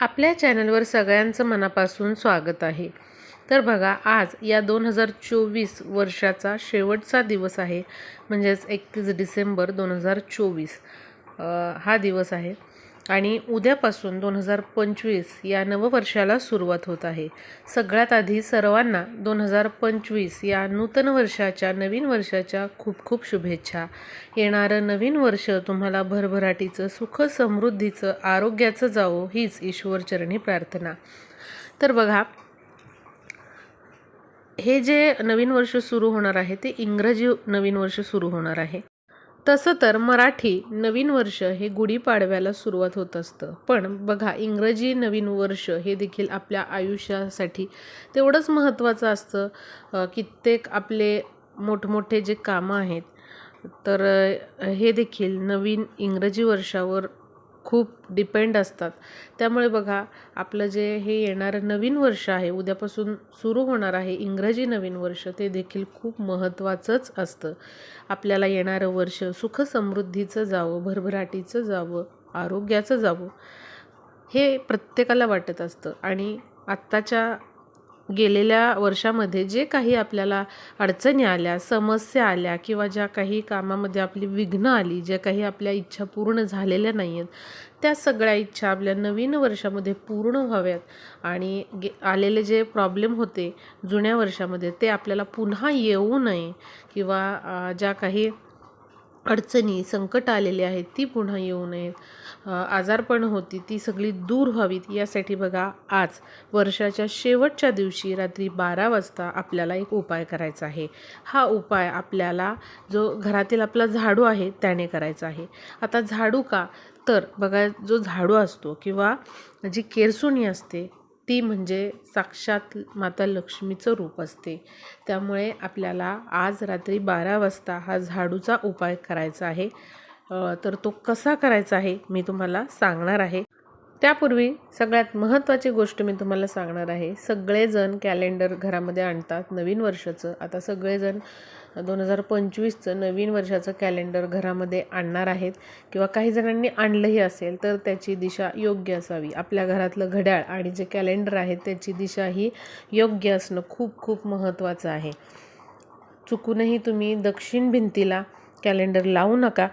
आपल्या चॅनलवर सगळ्यांचं मनापासून स्वागत आहे. तर बघा आज या दोन हजार चोवीस वर्षाचा शेवटचा दिवस आहे. म्हणजेच एकतीस डिसेंबर दोन हजार चोवीस. हा दिवस आहे. आणि उद्यापासून दोन हजार पंचवीस या नववर्षाला सुरुवात होत आहे. सगळ्यात आधी सर्वांना दोन हजार पंचवीस या नूतन वर्षाच्या नवीन वर्षाच्या खूप खूप शुभेच्छा. येणारं नवीन वर्ष तुम्हाला भरभराटीचं सुख समृद्धीचं आरोग्याचं जावो हीच ईश्वरचरणी प्रार्थना. तर बघा हे जे नवीन वर्ष सुरू होणार आहे ते इंग्रजी नवीन वर्ष सुरू होणार आहे. तसं तर मराठी नवीन वर्ष हे गुढीपाडव्याला सुरुवात होत असतं. पण बघा इंग्रजी नवीन वर्ष हे देखील आपल्या आयुष्यासाठी तेवढंच महत्त्वाचं असतं. कित्येक आपले मोठमोठे जे कामं आहेत तर हे देखील नवीन इंग्रजी वर्षावर खूप डिपेंड असतात. त्यामुळे बघा आपलं जे हे येणारं नवीन वर्ष आहे उद्यापासून सुरू होणार आहे इंग्रजी नवीन वर्ष ते देखील खूप महत्त्वाचंच असतं. आपल्याला येणारं वर्ष सुख समृद्धीचं जावं भरभराटीचं जावं आरोग्याचं जावं हे प्रत्येकाला वाटत असतं. आणि आत्ताच्या गेलेल्या वर्षामध्ये जे काही आपल्याला अडचणी आल्या समस्या आल्या किंवा ज्या काही कामामध्ये आपली विघ्न आली ज्या काही आपल्या इच्छा पूर्ण झालेल्या नाही आहेत त्या सगळ्या इच्छा आपल्या नवीन वर्षामध्ये पूर्ण व्हाव्यात आणि गे आलेले जे प्रॉब्लेम होते जुन्या वर्षामध्ये ते आपल्याला पुन्हा येऊ नये किंवा ज्या काही अडचणी संकट आलेली आहेत ती पुन्हा येऊ नयेत. आजारपण होती ती सगळी दूर व्हावीत यासाठी बघा आज वर्षाच्या शेवटच्या दिवशी रात्री बारा वाजता आपल्याला एक उपाय करायचा आहे. हा उपाय आपल्याला जो घरातील आपला झाडू आहे त्याने करायचा आहे. आता झाडू का? तर बघा जो झाडू असतो किंवा जी केरसुणी असते ती म्हणजे साक्षात माता लक्ष्मीचं रूप असते. त्यामुळे आपल्याला आज रात्री बारा वाजता हा झाडूचा उपाय करायचा आहे. तर तो कसा करायचा आहे मी तुम्हाला सांगणार आहे. त्यापूर्वी सगळ्यात महत्त्वाची गोष्ट मी तुम्हाला सांगणार आहे. सगळेजण कॅलेंडर घरामध्ये आणतात नवीन वर्षाचं. आता सगळेजण दोन हजार पंचवीसचं नवीन वर्षाचं कॅलेंडर घरामध्ये आणणार आहेत. किंवा काही जणांनी आणलंही असेल तर त्याची दिशा योग्य असावी. आपल्या घरातलं घड्याळ आणि जे कॅलेंडर आहे त्याची दिशा ही योग्य असणं खूप खूप महत्त्वाचं आहे. चुकूनही तुम्ही दक्षिण भिंतीला कॅलेंडर लावू नका.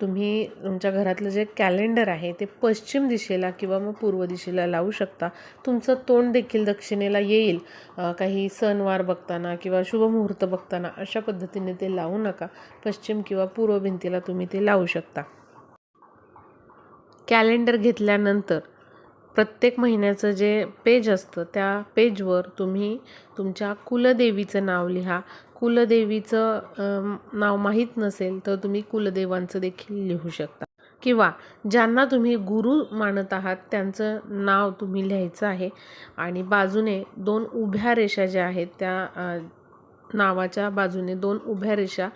तुम्ही तुमच्या घरातलं जे कॅलेंडर आहे ते पश्चिम दिशेला किंवा मग पूर्व दिशेला लावू शकता. तुमचं तोंड देखील दक्षिणेला येईल. काही सणवार बघताना किंवा शुभमुहूर्त बघताना अशा पद्धतीने ते लावू नका. पश्चिम किंवा पूर्व भिंतीला तुम्ही ते लावू शकता. कॅलेंडर घेतल्यानंतर प्रत्येक महिन्याचं जे पेज असतं त्या पेजवर तुम्ही तुमच्या कुलदेवीचं नाव लिहा. कुलदेवीचं नाव माहीत नसेल तर तुम्ही कुलदेवांचं देखील लिहू शकता. किंवा ज्यांना तुम्ही गुरु मानत आहात त्यांचं नाव तुम्ही लिहायचं आहे. आणि बाजूने दोन उभ्या रेषा ज्या आहेत त्या नावाच्या बाजूने दोन उभ्या रेषा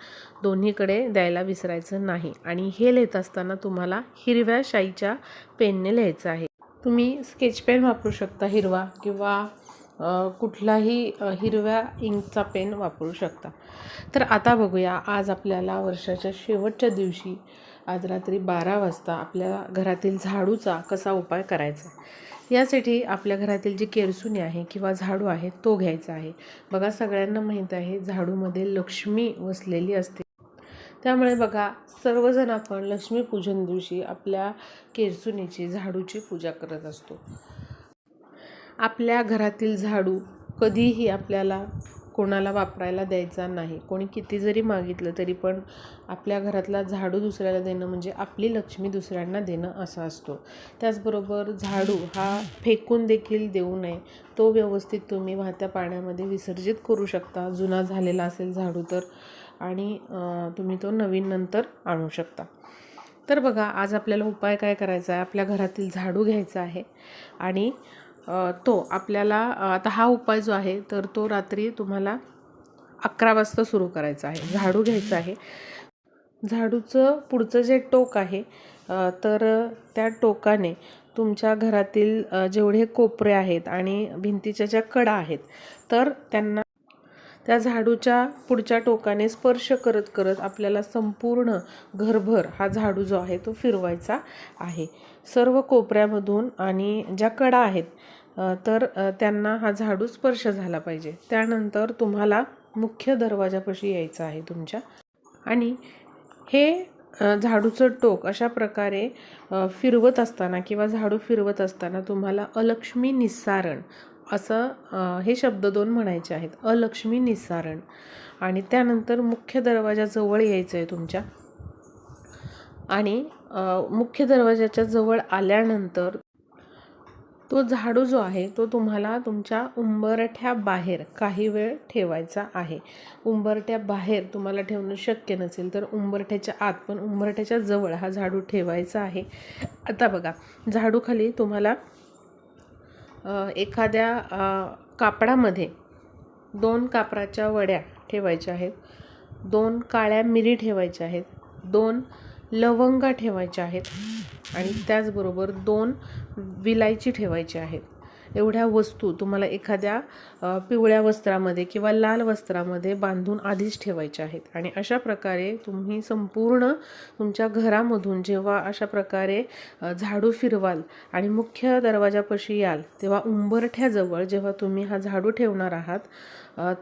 दोन्हीकडे द्यायला विसरायचं नाही. आणि हे लिहित असताना तुम्हाला हिरव्या शाईच्या पेनने लिहायचं आहे. तुम्ही स्केच पेन वापरू शकता हिरवा किंवा कुठलाही हिरव्या इंकचा पेन वापरू शकता. तर आता बघूया आज आपल्याला वर्षाच्या शेवटच्या दिवशी आज रात्री बारा वाजता आपल्या घरातील झाडूचा कसा उपाय करायचा? यासाठी आपल्या घरातील जी केरसुनी आहे किंवा झाडू आहे तो घ्यायचा आहे. बघा सगळ्यांना माहीत आहे झाडूमध्ये लक्ष्मी वसलेली असते. त्यामुळे बघा सर्वजण आपण लक्ष्मीपूजन दिवशी आपल्या केरसुनीची झाडूची पूजा करत असतो. आपल्या घरातील झाडू कधीही आपल्याला कोणाला वापरायला द्यायचा नाही. कोणी किती जरी मागितलं तरी पण आपल्या घरातला झाडू दुसऱ्याला देणं म्हणजे आपली लक्ष्मी दुसऱ्यांना देणं असं असतो. त्याचबरोबर झाडू हा फेकून देखील देऊ नये. तो व्यवस्थित तुम्ही वाहत्या पाण्यामध्ये विसर्जित करू शकता. जुना झालेला असेल झाडू तर आणि तुम्ही तो नवीन नंतर आणू शकता. तर बघा आज आपल्याला उपाय काय करायचा आहे? आपल्या घरातील झाडू घ्यायचा आहे आणि तो आपल्याला आता हा उपाय जो आहे तर तो रात्री तुम्हाला अकरा वाजता सुरू करायचा आहे. झाडू घ्यायचा आहे. झाडूचं पुढचं जे टोक आहे तर त्या टोकाने तुमच्या घरातील जेवढे कोपरे आहेत आणि भिंतीच्या ज्या कडा आहेत तर त्यांना त्या झाडूच्या पुढच्या टोकाने स्पर्श करत करत आपल्याला संपूर्ण घरभर हा झाडू जो आहे तो फिरवायचा आहे. सर्व कोपऱ्यामधून आणि ज्या कडा आहेत तर त्यांना हा झाडू स्पर्श झाला पाहिजे. त्यानंतर तुम्हाला मुख्य दरवाजापाशी यायचं आहे तुमच्या. आणि हे झाडूचं टोक अशा प्रकारे फिरवत असताना किंवा झाडू फिरवत असताना तुम्हाला अलक्ष्मी निस्सारण असं हे शब्द दोन म्हणायचे आहेत. अलक्ष्मी निस्सारण आणि त्यानंतर मुख्य दरवाजाजवळ यायचं आहे तुमच्या. आणि मुख्य दरवाजाच्या जवळ आल्यानंतर तो झाडू जो आहे तो तुम्हाला तुमच्या उंबरठ्या बाहेर काही वेळ ठेवायचा आहे. उंबरठ्या बाहेर तुम्हाला ठेवणं शक्य नसेल तर उंबरठ्याच्या आत पण उंबरठ्याच्या जवळ हा झाडू ठेवायचा आहे. आता बघा झाडूखाली तुम्हाला एखाद्या कापडामध्ये दोन कापराच्या वड्या ठेवायच्या आहेत दोन काळ्या मिरी ठेवायच्या आहेत दोन लवंगा ठेवायच्या आहेत आणि त्याचबरोबर दोन विलायची ठेवायची आहेत. एवढ्या वस्तू तुम्हाला एखाद्या पिवळ्या वस्त्रामध्ये किंवा लाल वस्त्रामध्ये बांधून आधीच ठेवायच्या आहेत. आणि अशा प्रकारे तुम्ही संपूर्ण तुमच्या घरामधून जेव्हा अशा प्रकारे झाडू फिरवाल आणि मुख्य दरवाजापाशी याल तेव्हा उंबरठ्याजवळ जेव्हा तुम्ही हा झाडू ठेवणार आहात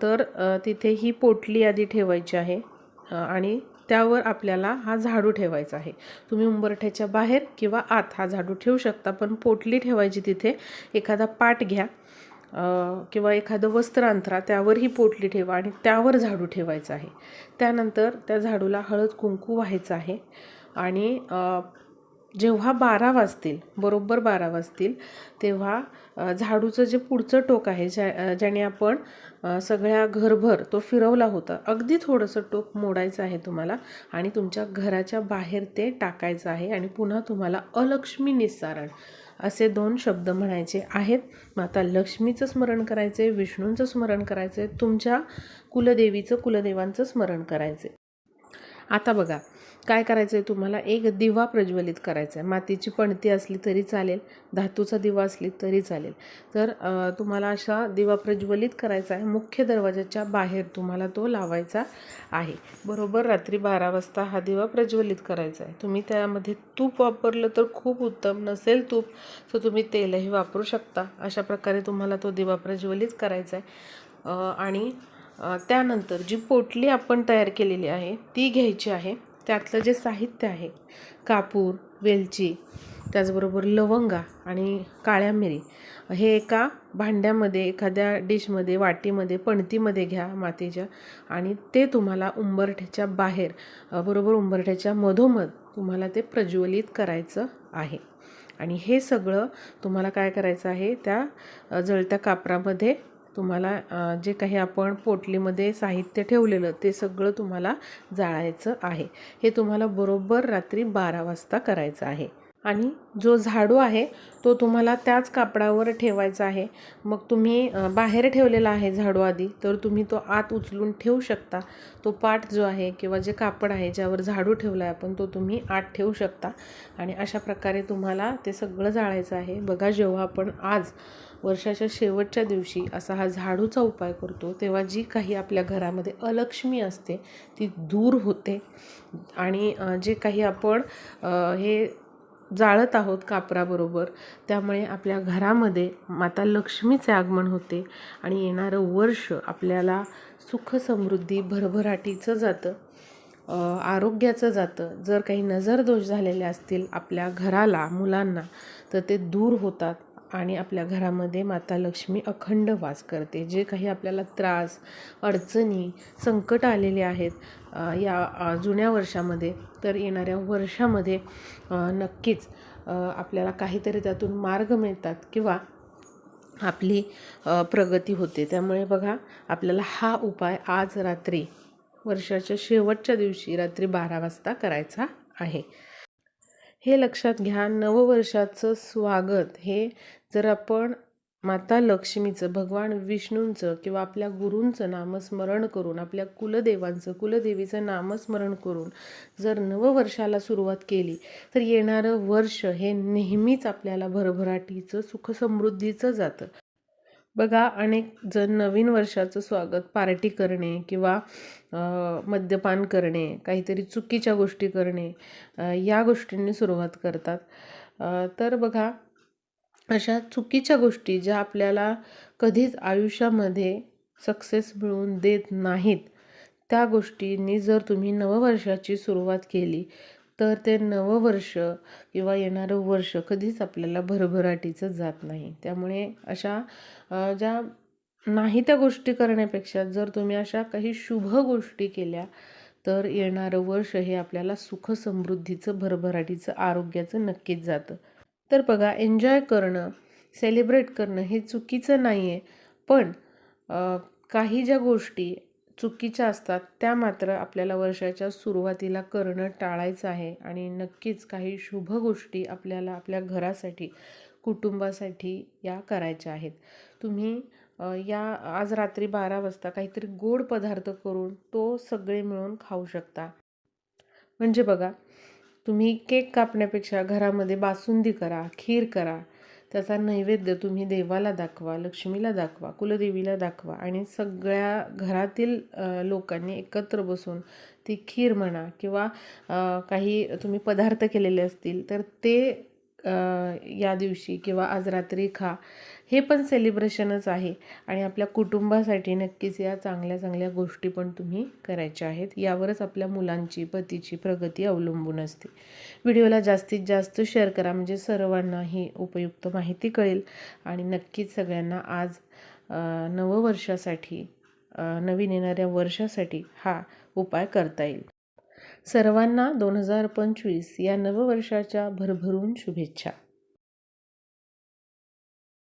तर तिथे ही पोटली आधी ठेवायची आहे आणि त्यावर आपल्याला हा झाडू ठेवायचा आहे. तुम्ही उंबरठ्याच्या बाहेर किंवा आत हा झाडू ठेवू शकता पण पोटली ठेवायची तिथे. एखादा पाट घ्या किंवा एखादं वस्त्र अंतरा त्यावर ही पोटली ठेवा आणि त्यावर झाडू ठेवायचा आहे. त्यानंतर त्या झाडूला हळद कुंकू व्हायचं आहे आणि जेव्हा बारा वाजतील बरोबर बारा वाजतील तेव्हा झाडूचं जे पुढचं टोक आहे ज्या ज्याने आपण सगळ्या घरभर तो फिरवला होता अगदी थोडंसं टोक मोडायचं आहे तुम्हाला आणि तुमच्या घराच्या बाहेर ते टाकायचं आहे आणि पुन्हा तुम्हाला अलक्ष्मी निस्सारण असे दोन शब्द म्हणायचे आहेत. माता लक्ष्मीचं स्मरण करायचं आहे विष्णूंचं स्मरण करायचं आहे तुमच्या कुलदेवीचं कुलदेवांचं स्मरण करायचं आहे आता बघा काय करायचं आहे तुम्हाला? एक दिवा प्रज्वलित करायचा आहे मातीची पणती असली तरी चालेल धातूचा दिवा असली तरी चालेल. तर तुम्हाला अशा दिवा प्रज्वलित करायचा आहे मुख्य दरवाजाच्या बाहेर तुम्हाला तो लावायचा आहे. बरोबर रात्री बारा वाजता हा दिवा प्रज्वलित करायचा आहे तुम्ही त्यामध्ये तूप वापरलं तर खूप उत्तम नसेल तूप तर तुम्ही तेलही वापरू शकता. अशा प्रकारे तुम्हाला तो दिवा प्रज्वलित करायचा आहे आणि त्यानंतर जी पोटली आपण तयार केलेली आहे ती घ्यायची आहे. त्यातलं जे साहित्य आहे कापूर वेलची त्याचबरोबर लवंगा आणि काळ्या मिरी हे एका भांड्यामध्ये एखाद्या डिशमध्ये वाटीमध्ये पणतीमध्ये घ्या मातीच्या आणि ते तुम्हाला उंबरठ्याच्या बाहेर बरोबर उंबरठ्याच्या मधोमध तुम्हाला ते प्रज्वलित करायचं आहे. आणि हे सगळं तुम्हाला काय करायचं आहे त्या जळत्या कापरामध्ये तुम्हाला जे काही आपण पोटलीमध्ये साहित्य ठेवलेलं ते सगळं तुम्हाला जाळायचं आहे. हे तुम्हाला बरोबर रात्री बारा वाजता करायचं आहे. आणि जो झाडू आहे तो तुम्हाला त्याच कापडावर ठेवायचा आहे. मग तुम्ही बाहेर ठेवलेला आहे झाडू आधी तर तुम्ही तो आत उचलून ठेवू शकता. तो पाट जो आहे किंवा जे कापड आहे ज्यावर झाडू ठेवला आहे आपण तो तुम्ही आत ठेवू शकता. आणि अशा प्रकारे तुम्हाला ते सगळं जाळायचं आहे. बघा जेव्हा आपण आज वर्षाच्या शेवटच्या दिवशी असा हा झाडूचा उपाय करतो तेव्हा जी काही आपल्या घरामध्ये अलक्ष्मी असते ती दूर होते. आणि जे काही आपण हे जाळत आहोत कापराबरोबर. त्यामुळे आपल्या घरामध्ये माता लक्ष्मीचे आगमन होते आणि येणारं वर्ष आपल्याला सुख समृद्धी भरभराटीचं जातं आरोग्याचं जातं. जर काही नजरदोष झालेले असतील आपल्या घराला मुलांना तर ते दूर होतात आणि आपल्या घरामध्ये माता लक्ष्मी अखंड वास करते. जे काही आपल्याला त्रास अडचणी संकट आलेले आहेत या जुन्या वर्षामध्ये तर येणाऱ्या वर्षामध्ये नक्कीच आपल्याला काहीतरी त्यातून मार्ग मिळतात किंवा आपली प्रगती होते. त्यामुळे बघा आपल्याला हा उपाय आज रात्री वर्षाच्या शेवटच्या दिवशी रात्री बारा वाजता करायचा आहे. हे लक्षात घ्या नववर्षाचं स्वागत हे जर आपण माता लक्ष्मीचं भगवान विष्णूंचं किंवा आपल्या गुरूंचं नामस्मरण करून आपल्या कुलदेवांचं कुलदेवीचं नामस्मरण करून जर नववर्षाला सुरुवात केली तर येणारं वर्ष हे नेहमीच आपल्याला भरभराटीचं सुखसमृद्धीचं जातं. बघा अनेक जण नवीन वर्षाचं स्वागत पार्टी करणे किंवा मद्यपान करणे काहीतरी चुकीच्या गोष्टी करणे या गोष्टींनी सुरुवात करतात. तर बघा अशा चुकीच्या गोष्टी ज्या आपल्याला कधीच आयुष्यामध्ये सक्सेस मिळवून देत नाहीत त्या गोष्टींनी जर तुम्ही नववर्षाची सुरुवात केली तर ते नववर्ष किंवा येणारं वर्ष कधीच आपल्याला भरभराटीचं जात नाही. त्यामुळे अशा ज्या नाही त्या गोष्टी करण्यापेक्षा जर तुम्ही अशा काही शुभ गोष्टी केल्या तर येणारं वर्ष हे आपल्याला सुख समृद्धीचं भरभराटीचं आरोग्याचं नक्कीच जातं. तर बघा एन्जॉय करणं सेलिब्रेट करणं हे चुकीचं नाही आहे पण काही ज्या गोष्टी चुकीच्या असतात त्या मात्र आपल्याला वर्षाच्या सुरुवातीला करणं टाळायचं आहे. आणि नक्कीच काही शुभ गोष्टी आपल्याला आपल्या घरासाठी कुटुंबासाठी या करायच्या आहेत. तुम्ही या आज रात्री बारा वाजता काहीतरी गोड पदार्थ करून तो सगळे मिळून खाऊ शकता. म्हणजे बघा तुम्ही केक कापण्यापेक्षा घरामध्ये बासुंदी करा खीर करा. त्याचा नैवेद्य तुम्ही देवाला दाखवा लक्ष्मीला दाखवा कुलदेवीला दाखवा आणि सगळ्या घरातील लोकांनी एकत्र बसून ती खीर म्हणा किंवा काही तुम्ही पदार्थ केलेले असतील तर ते या दिवशी किंवा आज रात्री खा. हे पण सेलिब्रेशनच आहे. आणि आपल्या कुटुंबासाठी नक्कीच या चांगल्या चांगल्या गोष्टी पण तुम्ही करायच्या आहेत. यावरच आपल्या मुलांची पतीची प्रगती अवलंबून असते. व्हिडिओला जास्तीत जास्त शेअर करा. म्हणजे सर्वांना ही उपयुक्त माहिती कळेल. आणि नक्कीच सगळ्यांना आज नववर्षासाठी नवीन येणाऱ्या वर्षासाठी हा उपाय करता येईल. सर्वांना दोन हजार पंचवीस या नववर्षाच्या भरभरून शुभेच्छा.